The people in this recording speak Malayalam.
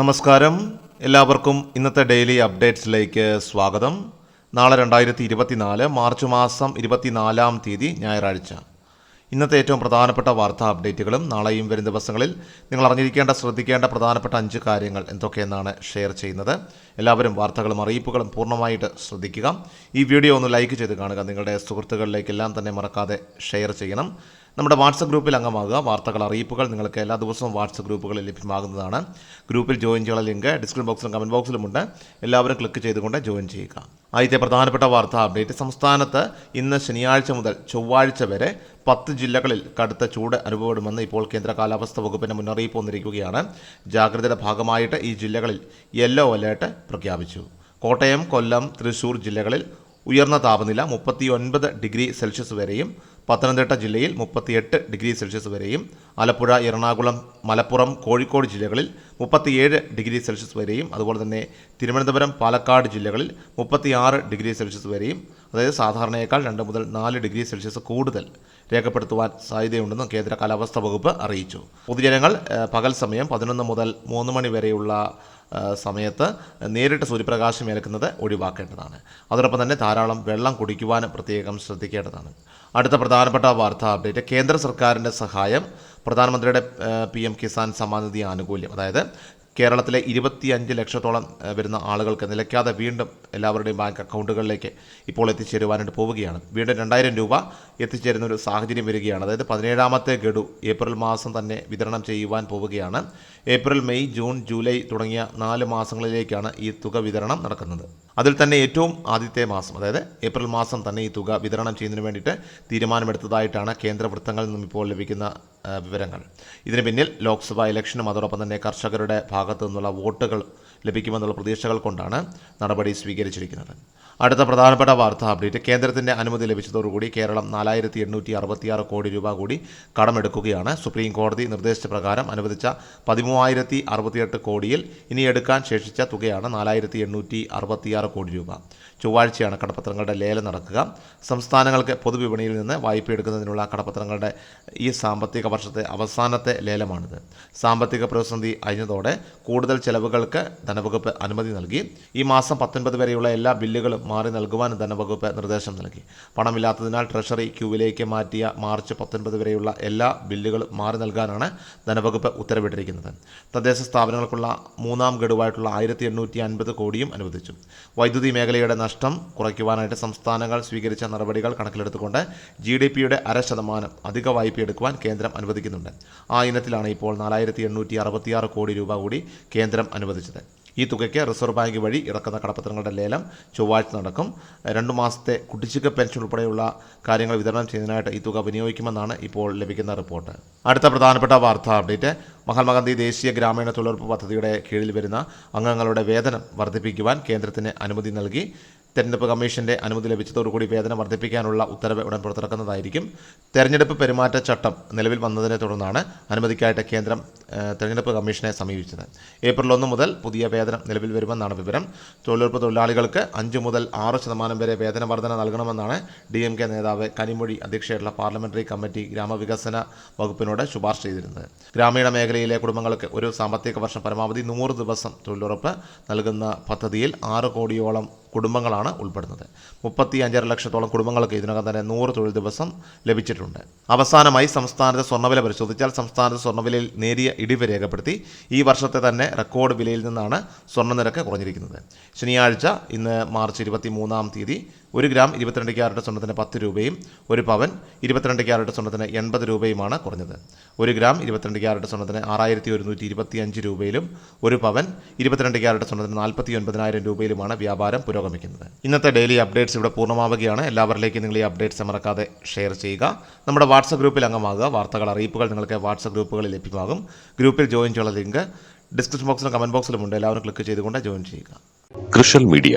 നമസ്കാരം. എല്ലാവർക്കും ഇന്നത്തെ ഡെയിലി അപ്ഡേറ്റ്സിലേക്ക് സ്വാഗതം. നാളെ രണ്ടായിരത്തി ഇരുപത്തിനാല് മാർച്ച് മാസം ഇരുപത്തിനാലാം തീയതി ഞായറാഴ്ച. ഇന്നത്തെ ഏറ്റവും പ്രധാനപ്പെട്ട വാർത്താ അപ്ഡേറ്റുകളും നാളെയും വരും ദിവസങ്ങളിൽ നിങ്ങൾ അറിഞ്ഞിരിക്കേണ്ട ശ്രദ്ധിക്കേണ്ട പ്രധാനപ്പെട്ട അഞ്ച് കാര്യങ്ങൾ എന്തൊക്കെയെന്നാണ് ഷെയർ ചെയ്യുന്നത്. എല്ലാവരും വാർത്തകളും അറിയിപ്പുകളും പൂർണമായിട്ട് ശ്രദ്ധിക്കുക. ഈ വീഡിയോ ഒന്ന് ലൈക്ക് ചെയ്ത് കാണുക. നിങ്ങളുടെ സുഹൃത്തുക്കളിലേക്കെല്ലാം തന്നെ മറക്കാതെ ഷെയർ ചെയ്യണം. നമ്മുടെ വാട്സപ്പ് ഗ്രൂപ്പിൽ അംഗമാകുക. വാർത്തകൾ അറിയിപ്പുകൾ നിങ്ങൾക്ക് എല്ലാ ദിവസവും വാട്സപ്പ് ഗ്രൂപ്പുകളിൽ ലഭ്യമാകുന്നതാണ്. ഗ്രൂപ്പിൽ ജോയിൻ ചെയ്യാനുള്ള ലിങ്ക് ഡിസ്ക്രിപ്ഷൻ ബോക്സിലും കമന്റ് ബോക്സിലുമുണ്ട്. എല്ലാവരും ക്ലിക്ക് ചെയ്തുകൊണ്ട് ജോയിൻ ചെയ്യുക. ആദ്യത്തെ പ്രധാനപ്പെട്ട വാർത്താ അപ്ഡേറ്റ്. സംസ്ഥാനത്ത് ഇന്ന് ശനിയാഴ്ച മുതൽ ചൊവ്വാഴ്ച വരെ പത്ത് ജില്ലകളിൽ കടുത്ത ചൂട് അനുഭവപ്പെടുമെന്ന് ഇപ്പോൾ കേന്ദ്ര കാലാവസ്ഥാ വകുപ്പിന്റെ മുന്നറിയിപ്പ് വന്നിരിക്കുകയാണ്. ജാഗ്രതയുടെ ഭാഗമായിട്ട് ഈ ജില്ലകളിൽ യെല്ലോ അലേർട്ട് പ്രഖ്യാപിച്ചു. കോട്ടയം കൊല്ലം തൃശൂർ ജില്ലകളിൽ ഉയർന്ന താപനില മുപ്പത്തി ഒൻപത് ഡിഗ്രി സെൽഷ്യസ് വരെയും പത്തനംതിട്ട ജില്ലയിൽ മുപ്പത്തിയെട്ട് ഡിഗ്രി സെൽഷ്യസ് വരെയും ആലപ്പുഴ എറണാകുളം മലപ്പുറം കോഴിക്കോട് ജില്ലകളിൽ മുപ്പത്തിയേഴ് ഡിഗ്രി സെൽഷ്യസ് വരെയും അതുപോലെ തന്നെ തിരുവനന്തപുരം പാലക്കാട് ജില്ലകളിൽ മുപ്പത്തിയാറ് ഡിഗ്രി സെൽഷ്യസ് വരെയും അതായത് സാധാരണയേക്കാൾ രണ്ട് മുതൽ നാല് ഡിഗ്രി സെൽഷ്യസ് കൂടുതൽ. രേഖപ്പെടുത്തുവാൻ സാധ്യതയുണ്ടെന്നും കേന്ദ്ര കാലാവസ്ഥാ വകുപ്പ് അറിയിച്ചു. പൊതുജനങ്ങൾ പകൽ സമയം പതിനൊന്ന് മുതൽ മൂന്ന് മണി വരെയുള്ള സമയത്ത് നേരിട്ട് സൂര്യപ്രകാശം ഏൽക്കുന്നത് ഒഴിവാക്കേണ്ടതാണ്. അതോടൊപ്പം തന്നെ ധാരാളം വെള്ളം കുടിക്കുവാനും പ്രത്യേകം ശ്രദ്ധിക്കേണ്ടതാണ്. അടുത്ത പ്രധാനപ്പെട്ട വാർത്താ അപ്ഡേറ്റ് കേന്ദ്ര സർക്കാരിന്റെ സഹായം പ്രധാനമന്ത്രിയുടെ പി എം കിസാൻ സമ്മാൻ നിധി ആനുകൂല്യം. അതായത് കേരളത്തിലെ ഇരുപത്തിയഞ്ച് ലക്ഷത്തോളം വരുന്ന ആളുകൾക്ക് നിലയ്ക്കാതെ വീണ്ടും എല്ലാവരുടെയും ബാങ്ക് അക്കൗണ്ടുകളിലേക്ക് ഇപ്പോൾ എത്തിച്ചേരുവാനായിട്ട് പോവുകയാണ്. വീണ്ടും രണ്ടായിരം രൂപ എത്തിച്ചേരുന്ന ഒരു സാഹചര്യം വരികയാണ്. അതായത് പതിനേഴാമത്തെ ഗഡു ഏപ്രിൽ മാസം തന്നെ വിതരണം ചെയ്യുവാൻ പോവുകയാണ്. ഏപ്രിൽ മെയ് ജൂൺ ജൂലൈ തുടങ്ങിയ നാല് മാസങ്ങളിലേക്കാണ് ഈ തുക വിതരണം നടക്കുന്നത്. അതിൽ തന്നെ ഏറ്റവും ആദ്യത്തെ മാസം അതായത് ഏപ്രിൽ മാസം തന്നെ ഈ തുക വിതരണം ചെയ്യുന്നതിന് വേണ്ടിയിട്ട് തീരുമാനമെടുത്തതായിട്ടാണ് കേന്ദ്ര വൃത്തങ്ങളിൽ നിന്നും ഇപ്പോൾ ലഭിക്കുന്ന വിവരങ്ങൾ. ഇതിന് പിന്നിൽ ലോക്സഭാ ഇലക്ഷനും അതോടൊപ്പം തന്നെ കർഷകരുടെ ഭാഗത്തു നിന്നുള്ള വോട്ടുകൾ ലഭിക്കുമെന്നുള്ള പ്രതീക്ഷകൾ കൊണ്ടാണ് നടപടി സ്വീകരിച്ചിരിക്കുന്നത്. അടുത്ത പ്രധാനപ്പെട്ട വാർത്താ അപ്ഡേറ്റ്. കേന്ദ്രത്തിന്റെ അനുമതി ലഭിച്ചതോടുകൂടി കേരളം നാലായിരത്തി എണ്ണൂറ്റി അറുപത്തിയാറ് കോടി രൂപ കൂടി കടമെടുക്കുകയാണ്. സുപ്രീം കോടതി നിർദ്ദേശിച്ച പ്രകാരം അനുവദിച്ച പതിമൂവായിരത്തി അറുപത്തിയെട്ട് കോടിയിൽ ഇനി എടുക്കാൻ ശേഷിച്ച തുകയാണ് നാലായിരത്തി എണ്ണൂറ്റി അറുപത്തിയാറ് കോടി രൂപ. ചൊവ്വാഴ്ചയാണ് കടപ്പത്രങ്ങളുടെ ലേലം നടക്കുക. സംസ്ഥാനങ്ങൾക്ക് പൊതുവിപണിയിൽ നിന്ന് വായ്പ എടുക്കുന്നതിനുള്ള കടപ്പത്രങ്ങളുടെ ഈ സാമ്പത്തിക വർഷത്തെ അവസാനത്തെ ലേലമാണിത്. സാമ്പത്തിക പ്രതിസന്ധി അഴിഞ്ഞതോടെ കൂടുതൽ ചെലവുകൾക്ക് ധനവകുപ്പ് അനുമതി നൽകി. ഈ മാസം പത്തൊൻപത് വരെയുള്ള എല്ലാ ബില്ലുകളും മാറി നൽകുവാനും ധനവകുപ്പ് നിർദ്ദേശം നൽകി. പണമില്ലാത്തതിനാൽ ട്രഷറി ക്യൂവിലേക്ക് മാറ്റിയ മാർച്ച് പത്തൊൻപത് വരെയുള്ള എല്ലാ ബില്ലുകളും മാറി നൽകാനാണ് ധനവകുപ്പ് ഉത്തരവിട്ടിരിക്കുന്നത്. തദ്ദേശ സ്ഥാപനങ്ങൾക്കുള്ള മൂന്നാം ഗഡുവായിട്ടുള്ള ആയിരത്തി എണ്ണൂറ്റി അൻപത് കോടിയും അനുവദിച്ചു. വൈദ്യുതി മേഖലയുടെ നഷ്ടം കുറയ്ക്കുവാനായിട്ട് സംസ്ഥാനങ്ങൾ സ്വീകരിച്ച നടപടികൾ കണക്കിലെടുത്തുകൊണ്ട് ജി ഡി പിയുടെ അര ശതമാനം അധിക വായ്പ എടുക്കുവാൻ കേന്ദ്രം അനുവദിക്കുന്നുണ്ട്. ആ ഇനത്തിലാണ് ഇപ്പോൾ നാലായിരത്തി എണ്ണൂറ്റി അറുപത്തിയാറ് കോടി രൂപ കൂടി കേന്ദ്രം അനുവദിച്ചത്. ഈ തുകയ്ക്ക് റിസർവ് ബാങ്ക് വഴി ഇറക്കുന്ന കടപ്പത്രങ്ങളുടെ ലേലം ചൊവ്വാഴ്ച നടക്കും. രണ്ടു മാസത്തെ കുടിശ്ശിക പെൻഷൻ ഉൾപ്പെടെയുള്ള കാര്യങ്ങൾ വിതരണം ചെയ്യുന്നതിനായിട്ട് ഈ തുക വിനിയോഗിക്കുമെന്നാണ് ഇപ്പോൾ ലഭിക്കുന്ന റിപ്പോർട്ട്. അടുത്ത പ്രധാനപ്പെട്ട വാർത്താ അപ്ഡേറ്റ്. മഹാത്മാഗാന്ധി ദേശീയ ഗ്രാമീണ തൊഴിലുറപ്പ് പദ്ധതിയുടെ കീഴിൽ വരുന്ന അംഗങ്ങളുടെ വേതനം വർദ്ധിപ്പിക്കുവാൻ കേന്ദ്രത്തിന് അനുമതി നൽകി. തെരഞ്ഞെടുപ്പ് കമ്മീഷന്റെ അനുമതി ലഭിച്ചതോടുകൂടി വേതനം വർദ്ധിപ്പിക്കാനുള്ള ഉത്തരവ് ഉടൻ പുറത്തിറക്കുന്നതായിരിക്കും. തെരഞ്ഞെടുപ്പ് പെരുമാറ്റച്ചട്ടം നിലവിൽ വന്നതിനെ തുടർന്നാണ് അനുമതിക്കായിട്ട് കേന്ദ്രം തെരഞ്ഞെടുപ്പ് കമ്മീഷനെ സമീപിച്ചത്. ഏപ്രിൽ ഒന്ന് മുതൽ പുതിയ വേതനം നിലവിൽ വരുമെന്നാണ് വിവരം. തൊഴിലുറപ്പ് തൊഴിലാളികൾക്ക് അഞ്ച് മുതൽ ആറ് ശതമാനം വരെ വേതന വർധന നൽകണമെന്നാണ് ഡി എം കെ നേതാവ് കനിമൊഴി അധ്യക്ഷയായിട്ടുള്ള പാർലമെന്ററി കമ്മിറ്റി ഗ്രാമവികസന വകുപ്പിനോട് ശുപാർശ ചെയ്തിരുന്നത്. ഗ്രാമീണ മേഖലയിലെ കുടുംബങ്ങൾക്ക് ഒരു സാമ്പത്തിക വർഷം പരമാവധി നൂറ് ദിവസം തൊഴിലുറപ്പ് നൽകുന്ന പദ്ധതിയിൽ ആറ് കോടിയോളം കുടുംബങ്ങളാണ് ഉൾപ്പെടുന്നത്. മുപ്പത്തി അഞ്ചര ലക്ഷത്തോളം കുടുംബങ്ങൾക്ക് ഇതിനകം തന്നെ നൂറ് തൊഴിൽ ദിവസം ലഭിച്ചിട്ടുണ്ട്. അവസാനമായി സംസ്ഥാനത്തെ സ്വർണവില പരിശോധിച്ചാൽ സംസ്ഥാനത്തെ സ്വർണവിലയിൽ നേരിയ ഇടിവ് രേഖപ്പെടുത്തി ഈ വർഷത്തെ തന്നെ റെക്കോർഡ് വിലയിൽ നിന്നാണ് സ്വർണനിരക്ക് കുറഞ്ഞിരിക്കുന്നത്. ശനിയാഴ്ച ഇന്ന് മാർച്ച് ഇരുപത്തി മൂന്നാം തീയതി ഒരു ഗ്രാം ഇരുപത്തിരണ്ട് ക്യാരറ്റ് സ്വർണത്തിന് പത്ത് രൂപയും ഒരു പവൻ ഇരുപത്തിരണ്ട് ക്യാരറ്റ് സ്വർണത്തിന് എൺപത് രൂപയുമാണ് കുറഞ്ഞത്. ഒരു ഗ്രാം ഇരുപത്തിരണ്ട് ക്യാരറ്റ് സ്വർണത്തിന് ആറായിരത്തി ഒരുന്നൂറ്റി ഇരുപത്തി അഞ്ച് രൂപയിലും ഒരു പവൻ ഇരുപത്തിരണ്ട് ക്യാരറ്റ് സ്വർണത്തിന് നാൽപ്പത്തി ഒൻപതിനായിരം രൂപയിലുമാണ് വ്യാപാരം പുരോഗമിക്കുന്നത്. ഇന്നത്തെ ഡെയിലി അപ്ഡേറ്റ്സ് ഇവിടെ പൂർണമാവുകയാണ്. എല്ലാവരിലേക്കും നിങ്ങൾ ഈ അപ്ഡേറ്റ്സ് മറക്കാതെ ഷെയർ ചെയ്യുക. നമ്മുടെ വാട്സപ്പ് ഗ്രൂപ്പിൽ അംഗമാകുക. വാർത്തകൾ അറിയിപ്പുകൾ നിങ്ങൾക്ക് വാട്സപ്പ് ഗ്രൂപ്പുകളിൽ ലഭ്യമാകും. ഗ്രൂപ്പിൽ ജോയിൻ ചെയ്യാനുള്ള ലിങ്ക് ഡിസ്ക്രിപ്ഷൻ ബോക്സിലും കമന്റ് ബോക്സിലുമുണ്ട് എല്ലാവരും ക്ലിക്ക് ചെയ്തുകൊണ്ട് ജോയിൻ ചെയ്യുക. കൃഷൽ മീഡിയ